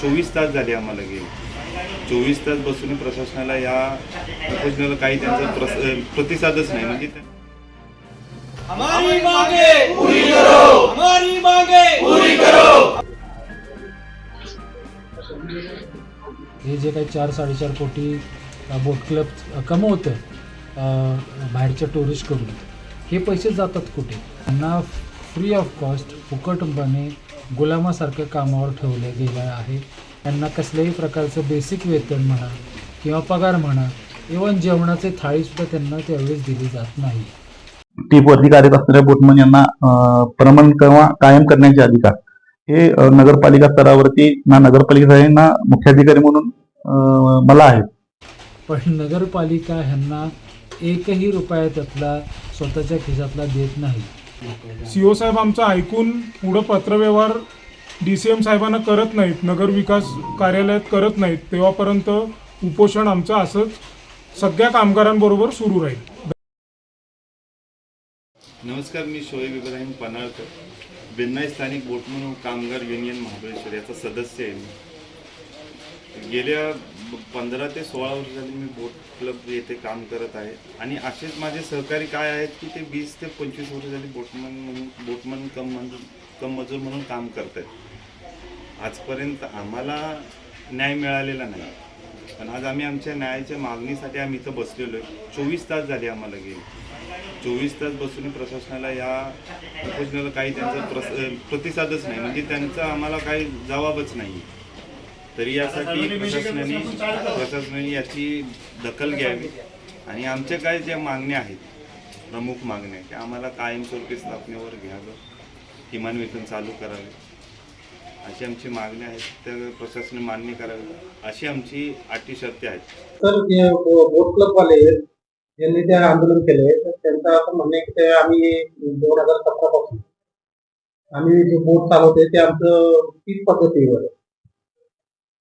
चोवीस तास झाले आम्हाला गेले. चोवीस तास बसून प्रशासनाला या उपोषणाला काही त्यांचा प्रस प्रतिसादच नाही. म्हणजे त्या- हमारी मांगे पूरी करो. हमारी मांगे पूरी करो. हे जे काही चार साडेचार कोटी बोट क्लब कमवतं बाहेरच्या टुरिस्टकडून हे पैसे जातात कुठे? त्यांना फ्री ऑफ कॉस्ट फुकटपणे गुलामासारख्या कामावर ठेवलं गेलं आहे. त्यांना कसल्याही प्रकारचं बेसिक वेतन म्हणा किंवा पगार म्हणा इवन जेवणाचे थाळीसुद्धा त्यांना त्यावेळेस दिली जात नाही. टीपवरती कार्यरत असणाऱ्या बोटमन यांना प्रमाण किंवा कायम करण्याचे अधिकार. हे नगरपालिका स्तरावरती ना नगरपालिका ना मुख्याधिकारी म्हणून मला आहेत. पण नगरपालिका ह्यांना एकही रुपया त्यातला स्वतःच्या खिशातला देत नाही. सीओ साहेब आमचं ऐकून पुढं पत्रव्यवहार डी सी एम साहेबांना करत नाहीत नगर विकास कार्यालयात करत नाहीत तेव्हापर्यंत उपोषण आमचं असंच सगळ्या कामगारांबरोबर सुरू राहील. नमस्कार मी शोएब इब्राहिम पनाळकर बिन्नाई स्थानिक बोटमन कामगार युनियन महाबळेश्वर याचा सदस्य आहे मी. गेल्या पंधरा ते सोळा वर्ष झाली मी बोट क्लब येथे काम करत आहे. आणि असेच माझे सहकारी काय आहेत की ते वीस ते पंचवीस वर्ष झाली बोटमन म्हणून बोटमन कम मजूर कम मजूर म्हणून काम करत आहेत आजपर्यंत आम्हाला न्याय मिळालेला नाही. पण आज आम्ही आमच्या न्यायाच्या मागणीसाठी आम्ही इथं बसलेलो आहे. चोवीस तास झाले आम्हाला गेले. चोवीस तास बसून प्रशासनाला या प्रशासनाला काही त्यांचा प्रस प्रतिसादच नाही. म्हणजे त्यांचा आम्हाला काही जबाबच नाही. तरी यासाठी प्रशासनाने प्रशासनाने याची दखल घ्यावी. आणि आमच्या काय ज्या मागण्या आहेत प्रमुख मागण्या की आम्हाला कायमस्वरूपी स्थापनेवर घ्यावं किमान वेतन चालू करावे. अशी आमची मागणी आहेत त्या प्रशासनाने मान्य करावी. अशी आमची अटी शर्ती आहेत तर बोट क्लब वाले यांनी ते आंदोलन केले. तर त्यांचं असं म्हणणं आहे की ते आम्ही दोन हजार सतरा पासून आम्ही जे बोट चालवते ते आमचं तीच पद्धतीवर आहे.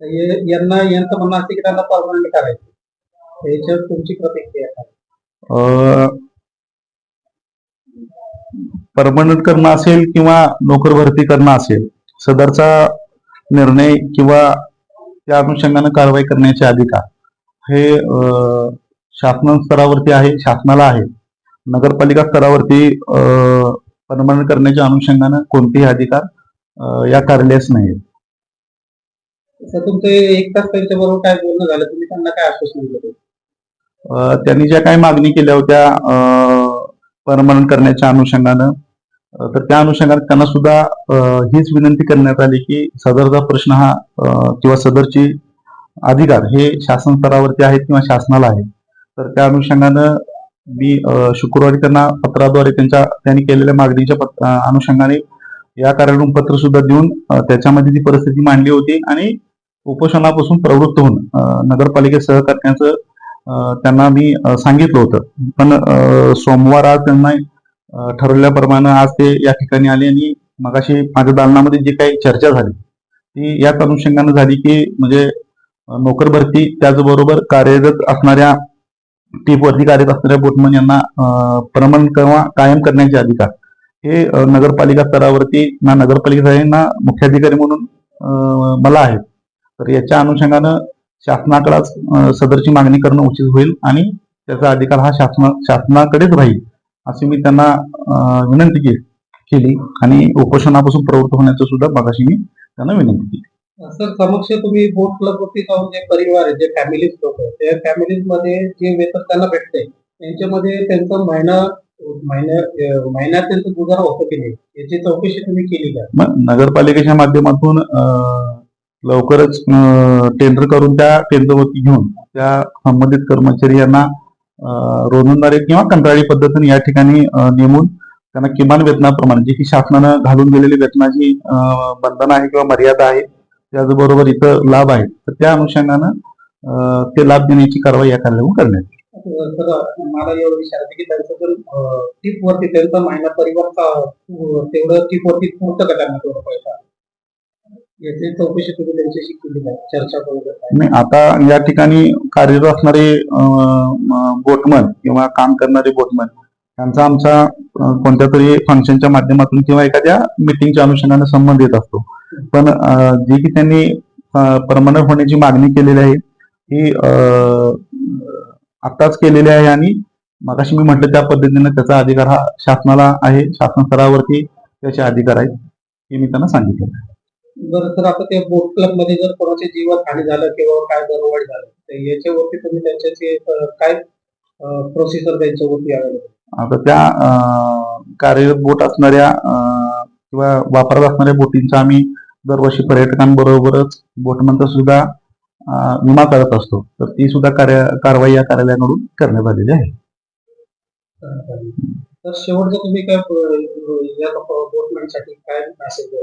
यांना यांचं म्हणणं असते की त्यांना परमनंट करायचं. याच्यावर तुमची प्रतिक्रिया काय परमनंट करणं असेल किंवा नोकर भरती करणं असेल सदरचा निर्णय किंवा त्या अनुषंगानं कारवाई करण्याचे अधिकार हे अ, शासन स्तरावरती आहे शासनाला आहे. नगरपालिका स्तरावरती परमनंट करण्याच्या अनुषंगानं कोणतेही अधिकार या कार्यालयास नाही तुमचं एक तास त्यांच्या बरोबर काय बोलणं झालं? तुम्ही त्यांना काय आश्वासन दिलं त्यांनी ज्या काही मागणी केल्या होत्या परमनंट करण्याच्या अनुषंगानं तर त्या अनुषंगाने त्यांना सुद्धा हीच विनंती करण्यात आली की सदरचा प्रश्न हा किंवा सदरची अधिकार हे शासन स्तरावरती आहेत किंवा शासनाला आहे तर त्या अनुषंगानं मी शुक्रवारी त्यांना पत्राद्वारे त्यांच्या त्यांनी केलेल्या मागणीच्या अनुषंगाने या कारण पत्र सुद्धा देऊन त्याच्यामध्ये ती परिस्थिती मांडली होती आणि उपोषणापासून प्रवृत्त होऊन नगरपालिकेत सहकार्याचं त्यांना मी सांगितलं होतं. पण सोमवार आज त्यांना ठरवल्याप्रमाणे आज ते या ठिकाणी आले आणि मगाशी माझ्या दालनामध्ये जी काही चर्चा झाली ती याच अनुषंगानं झाली की म्हणजे नोकर भरती त्याचबरोबर कार्यरत असणाऱ्या टीपवरती कार्यरत असणाऱ्या बोटमन यांना प्रमाण किंवा कायम करण्याचे अधिकार. हे नगरपालिका स्तरावरती ना नगरपालिका आहे ना मुख्याधिकारी म्हणून मला आहेत. तर याच्या अनुषंगानं शासनाकडेच अ, सदरची मागणी करणं उचित होईल आणि त्याचा अधिकार हा शासना शासनाकडेच राहील अशी मी त्यांना विनंती के- केली आणि उपोषणापासून प्रवृत्त होण्याचं सुद्धा मगाशी मी त्यांना विनंती केली. सर समक्ष तुम्ही बोट क्लब वरती जाऊन जे परिवार आहे जे फॅमिलीज लोक आहेत त्या फॅमिलीजमध्ये जे वेतन त्यांना भेटते त्यांच्यामध्ये त्यांचं महिना महिन्यात त्यांचं गुजारा होतं की नाही याची चौकशी तुम्ही केली का? मग नगरपालिकेच्या माध्यमातून लवकरच टेंडर करून त्या टेंडरवरती घेऊन त्या संबंधित कर्मचारी यांना रोजंदारी किंवा कंत्राळी पद्धतीने या ठिकाणी नेमून त्यांना किमान वेतनाप्रमाणे जे की शासनानं घालून गेलेली वेतनाची बंधन आहे किंवा मर्यादा आहे त्याचबरोबर इथं लाभ आहे तर त्या अनुषंगानं ते लाभ देण्याची कारवाई या कार्यालयावर करण्यात येईल. मला एवढं विचारायचं की त्यांचं जर टीप वरती त्यांचा महिना परिवार तेवढं टीप वरती पूर्ण का त्यांना तेवढं पैसा याची चौकशी तुम्ही त्यांच्याशी केली का चर्चा नाही. आता या ठिकाणी कार्यरत असणारे बोटमन किंवा काम करणारे बोटमन त्यांचा आमचा कोणत्या तरी फंक्शनच्या माध्यमातून किंवा एखाद्या मिटिंगच्या अनुषंगाने संबंध येत असतो. पण जे की त्यांनी परमनंट होण्याची मागणी केलेली आहे ही आताच आत्ताच केलेली आहे आणि मगाशी मी म्हटलं त्या पद्धतीने त्याचा अधिकार हा शासनाला आहे शासन स्तरावरती त्याचे अधिकार आहेत हे मी त्यांना सांगितलं. बरं तर आता त्या बोट क्लबमध्ये जर कोणाचे जीवन हानी झालं किंवा काय दरवाढ झालं तर याच्यावरती तुम्ही त्यांच्याची काय प्रोसिजर त्यांच्यावरती अवेलेबल आता त्या कार्यरत बोट असणाऱ्या किंवा वापरत असणाऱ्या बोटींचा आम्ही दरवर्षी पर्यटकांबरोबरच बोटमंतर सुद्धा विमा करत असतो. तर ती सुद्धा कार्य कारवाई या कार्यालयाकडून करण्यात आलेली आहे. तर शेवटचं तुम्ही काय या बोटमॅनसाठी काय मेसेज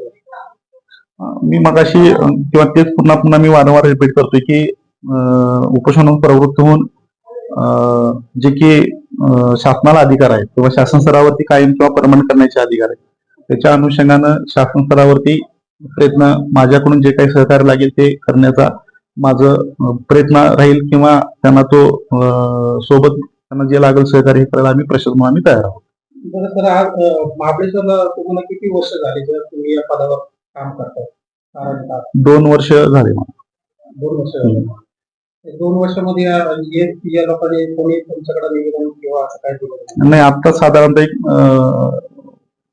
मी मगाशी किंवा तेच पुन्हा पुन्हा मी वारंवार रिपीट करतोय की उपोषण प्रवृत्त होऊन जे की शासनाला अधिकार आहेत किंवा शासन स्तरावरती कायम किंवा परमनंट करण्याचे अधिकार आहेत. त्याच्या अनुषंगानं शासन स्तरावरती प्रयत्न माझ्याकडून जे काही सहकार्य लागेल ते करण्याचा माझं प्रयत्न राहील किंवा त्यांना तो सोबत त्यांना जे लागेल सहकार्य हे करायला आम्ही प्रशासन म्हणून आम्ही तयार आहोत. तर महाबळेश्वरला तुम्हाला किती वर्ष झाले? जर तुम्ही या पदावर काम साधारणतः दोन वर्ष झाले मला दोन वर्ष झाले. दोन वर्षामध्ये या- ये- या लोकांनी कोणी तुमच्याकडे निवेदन किंवा असं काय दिलं नाही? नाही आता साधारणतः एक अं,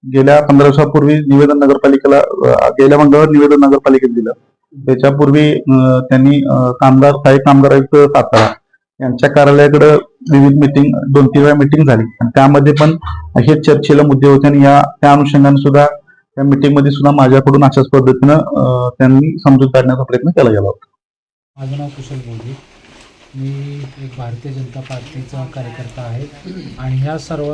गेल्या पंधरा दिवसापूर्वी निवेदन नगरपालिकेला अं, गेल्या मंगळवार निवेदन नगरपालिकेत दिलं. त्याच्यापूर्वी अं, त्यांनी अं, कामगार सहाय्यक कामगार आयुक्त सातारा यांच्या कार्यालयाकडे विविध मिटिंग दोन तीन वेळा मिटिंग झाली. आणि त्यामध्ये पण हे चर्चेला मुद्दे होते आणि या त्या अनुषंगाने सुद्धा त्या मिटिंगमध्ये सुद्धा माझ्याकडून अशाच पद्धतीनं त्यांनी समजूत काढण्याचा प्रयत्न केला गेला होता. माझं नाव कुशल बोधे मी एक भारतीय जनता पार्टीचा कार्यकर्ता आहे. आणि ह्या सर्व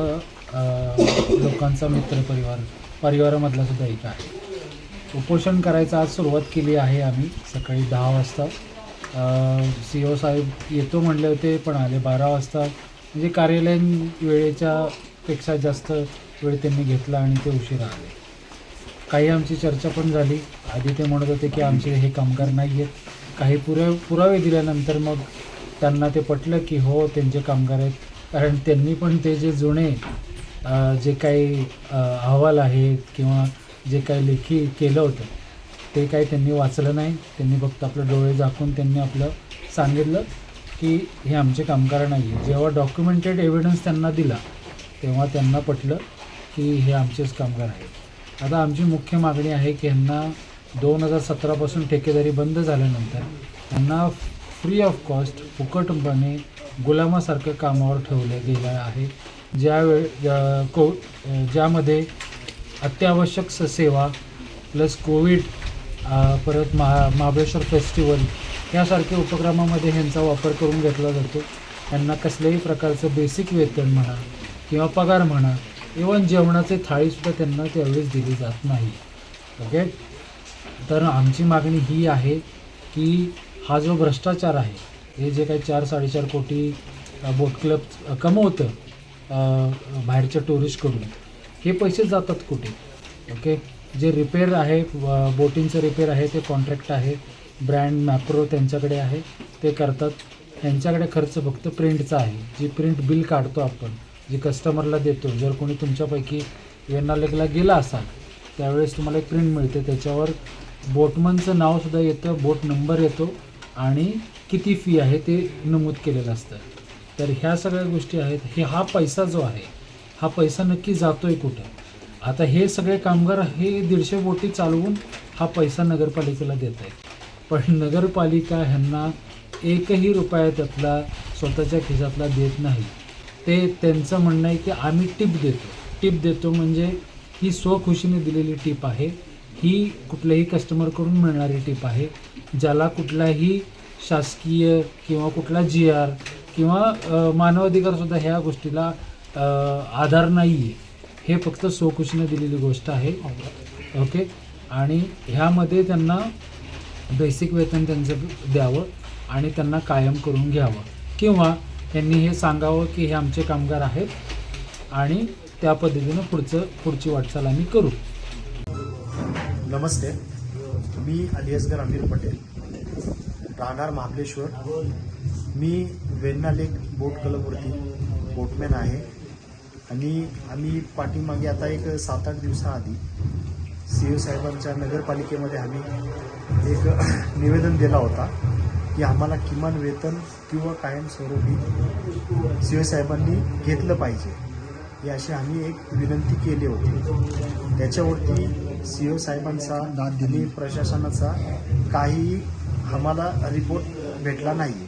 लोकांचा मित्र परिवार परिवारामधला सुद्धा एक आहे. उपोषण करायचं आज सुरुवात केली आहे आम्ही सकाळी दहा वाजता. सी ओ साहेब येतो म्हणले होते पण आले बारा वाजता. म्हणजे कार्यालयीन वेळेच्या पेक्षा जास्त वेळ त्यांनी घेतला आणि ते उशिरा आले. काही आमची चर्चा पण झाली. आधी ते म्हणत होते की आमचे हे कामगार नाही आहेत काही पुरा पुरावे दिल्यानंतर मग त्यांना ते पटलं की हो त्यांचे कामगार आहेत. कारण त्यांनी पण ते जे जुने जे काही अहवाल आहेत किंवा जे काही लेखी केलं होतं ते काही त्यांनी वाचलं नाही. त्यांनी फक्त आपलं डोळे झाकून त्यांनी आपलं सांगितलं की हे आमचे कामगार नाही आहे जेव्हा डॉक्युमेंटेड एव्हिडन्स त्यांना दिला तेव्हा त्यांना पटलं की हे आमचेच कामगार आहेत. आता आमची मुख्य मागणी आहे की ह्यांना दोन हजार सतरापासून ठेकेदारी बंद झाल्यानंतर त्यांना फ्री ऑफ कॉस्ट फुकटपणे गुलामासारखं कामावर ठेवलं गेलं आहे. ज्यावेळ ज्या- को ज्यामध्ये अत्यावश्यक स- सेवा प्लस कोविड परत महा महाबळेश्वर फेस्टिवल यासारख्या उपक्रमामध्ये ह्यांचा वापर करून घेतला जातो. त्यांना कसल्याही प्रकारचं बेसिक वेतन म्हणा किंवा पगार म्हणा इवन जेवणाचे थाळीसुद्धा त्यांना त्यावेळेस दिली जात नाही. ओके तर आमची मागणी ही आहे की हा जो भ्रष्टाचार आहे हे जे काही चार साडेचार कोटी बोट क्लब कमवतं बाहेरच्या टुरिस्टकडून हे पैसे जातात कुठे? ओके जे रिपेअर आहे व- बोटिंगचं रिपेअर आहे ते कॉन्ट्रॅक्ट आहे ब्रँड मॅप्रो त्यांच्याकडे आहे ते करतात. त्यांच्याकडे खर्च फक्त प्रिंटचा आहे. जी प्रिंट बिल काढतो आपण जी कस्टमरला देतो जर कोणी तुमच्यापैकी वेनालेकला गेला असाल त्यावेळेस तुम्हाला एक प्रिंट मिळते. त्याच्यावर बोटमनचं नावसुद्धा येतं बोट नंबर येतो आणि किती फी आहे ते नमूद केलेलं असतं. तर ह्या सगळ्या गोष्टी आहेत. हे हा पैसा जो आहे हा पैसा नक्की जातो आहे कुठं? आता हे सगळे कामगार हे दीडशे बोटी चालवून हा पैसा नगरपालिकेला देत आहेत पण नगरपालिका ह्यांना एकही रुपया त्यातला स्वतःच्या खिशातला देत नाही. ते त्यांचं म्हणणं आहे की आम्ही टिप देतो. टिप देतो म्हणजे ही स्वखुशीने दिलेली टिप आहे. ही कुठल्याही कस्टमरकडून मिळणारी टिप आहे. ज्याला कुठलाही शासकीय किंवा कुठला जी आर किंवा मानवाधिकारसुद्धा ह्या गोष्टीला आधार नाही आहे हे फक्त स्वखुशीने दिलेली गोष्ट आहे. ओके? आणि ह्यामध्ये त्यांना बेसिक वेतन त्यांचं द्यावं आणि त्यांना कायम करून घ्यावं. किंवा त्यांनी हे सांगावं की हे आमचे कामगार आहेत आणि त्या पद्धतीनं पुढचं पुढची वाटचाल आम्ही करू. नमस्ते. मी अलियसगर अमीर पटेल. राहणार महाबलेश्वर मी वेन्ना लेक बोट क्लबवरती बोटमॅन आहे. आणि आम्ही पाठीमागे आता एक सात आठ दिवसाआधी सी ओ साहेबांच्या नगरपालिकेमध्ये आम्ही एक निवेदन दिला होता. की आम्हाला किमान वेतन किंवा कायमस्वरूपी शिवसाहेबांनी घेतलं पाहिजे. ही अशी आम्ही एक विनंती केली होती. त्याच्यावरती सी ओ साहेबांचा प्रशासनाचा काही आम्हाला रिपोर्ट भेटला नाही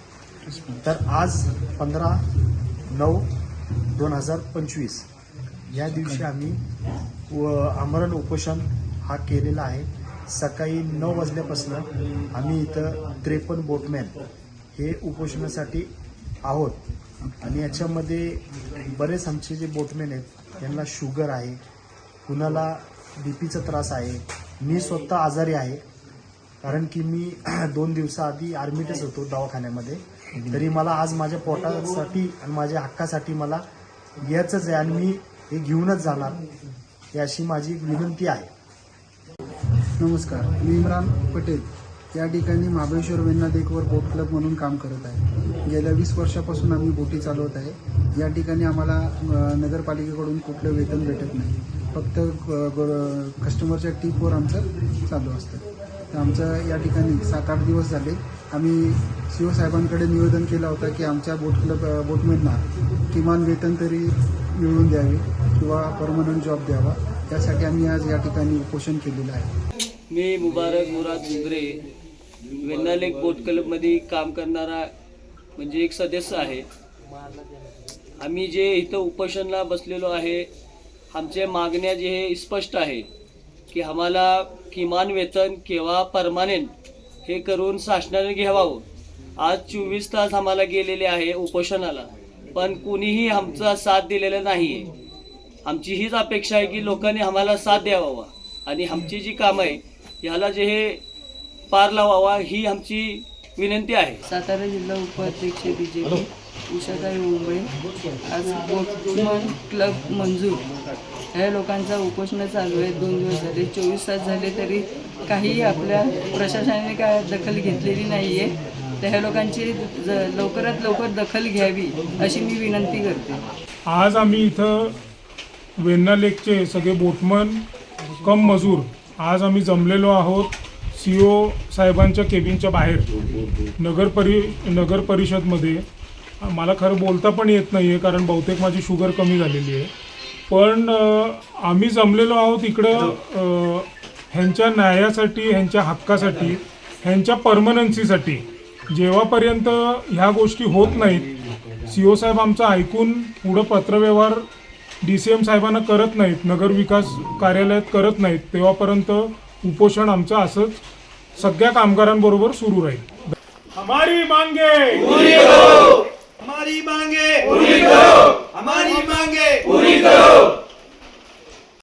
तर आज पंधरा नऊ दोन हजार पंचवीस या दिवशी आम्ही व आमरण उपोषण हा केलेला आहे. सकाळी नऊ वाजल्यापासून आम्ही इथं त्रेपन्न बोटमॅन हे उपोषणासाठी आहोत. आणि याच्यामध्ये बरेच आमचे जे बोटमॅन आहेत त्यांना शुगर आहे कुणाला बी पीचा त्रास आहे मी स्वतः आजारी आहे. कारण की मी दोन दिवसाआधी आर्मीतच होतो दवाखान्यामध्ये. तरी मला आज माझ्या पोटासाठी आणि माझ्या हक्कासाठी मला यायचंच आहे आणि मी हे घेऊनच जाणार ही अशी माझी विनंती आहे. नमस्कार मी इम्रान पटेल या ठिकाणी महाबळेश्वर वेण्णा देखवर बोट क्लब म्हणून काम करत आहे. गेल्या वीस वर्षापासून आम्ही बोटी चालवत आहे. या ठिकाणी आम्हाला नगरपालिकेकडून कुठलं वेतन भेटत नाही. फक्त ग- ग- कस्टमरच्या टीपवर आमचं चालू असतं. तर आमचं या ठिकाणी सात आठ दिवस झाले. आम्ही सी ओ साहेबांकडे निवेदन केलं होतं की आमच्या बोट क्लब बोटमेंना किमान वेतन तरी मिळवून द्यावे किंवा परमनंट जॉब द्यावा. त्यासाठी आम्ही आज या ठिकाणी उपोषण केलेलं आहे. मी मुबारक मुराद उगरे वेन्ना लेक बोट क्लबमध्ये काम करणारा म्हणजे एक सदस्य आहे. आम्ही जे इथं उपोषणला बसलेलो आहे आमचे मागण्या जे हे स्पष्ट आहे की आम्हाला किमान वेतन किंवा परमानेंट हे करून शासनाने घ्यावावं आज चोवीस तास आम्हाला गेलेले आहे उपोषणाला पण कुणीही आमचा साथ दिलेला नाही आहे आमची हीच अपेक्षा आहे की लोकांनी आम्हाला साथ द्यावा आणि आमची जी कामं आहे ह्याला जे हे पार लावावा ही आमची विनंती आहे. सातारा जिल्हा उपाध्यक्ष B J P Ushatai Mumbai आज बोटमन क्लब मंजूर. ह्या लोकांचा उपोषण चालू आहे दोन दिवस झाले चोवीस तास झाले तरी काही आपल्या प्रशासनाने काय दखल घेतलेली नाही आहे तर ह्या लोकांची ज- लवकरात लवकर दखल घ्यावी अशी मी विनंती करते. आज आम्ही इथं वेन्ना लेकचे सगळे बोटमन कम मजूर. आज आम्ही जमलेलो आहोत सी ओ साहेबांच्या केबिनच्या बाहेर. नगर परि नगर परिषदमध्ये. मला खरं बोलता पण येत नाही आहे कारण बहुतेक माझी शुगर कमी झालेली आहे. पण आम्ही जमलेलो आहोत इकडं ह्यांच्या न्यायासाठी ह्यांच्या हक्कासाठी ह्यांच्या परमनन्सीसाठी. जेव्हापर्यंत ह्या गोष्टी होत नाहीत सी ओ साहेब आमचं ऐकून पुढं पत्रव्यवहार डी सी एम साहेबांना करत नाहीत नगर विकास कार्यालयात करत नाहीत तेव्हापर्यंत उपोषण आमचं असंच सगळ्या कामगारांबरोबर सुरू राहील. हमारी मांगे! हमारी मांगे! पूरी करो! हमारी मांगे! पूरी करो!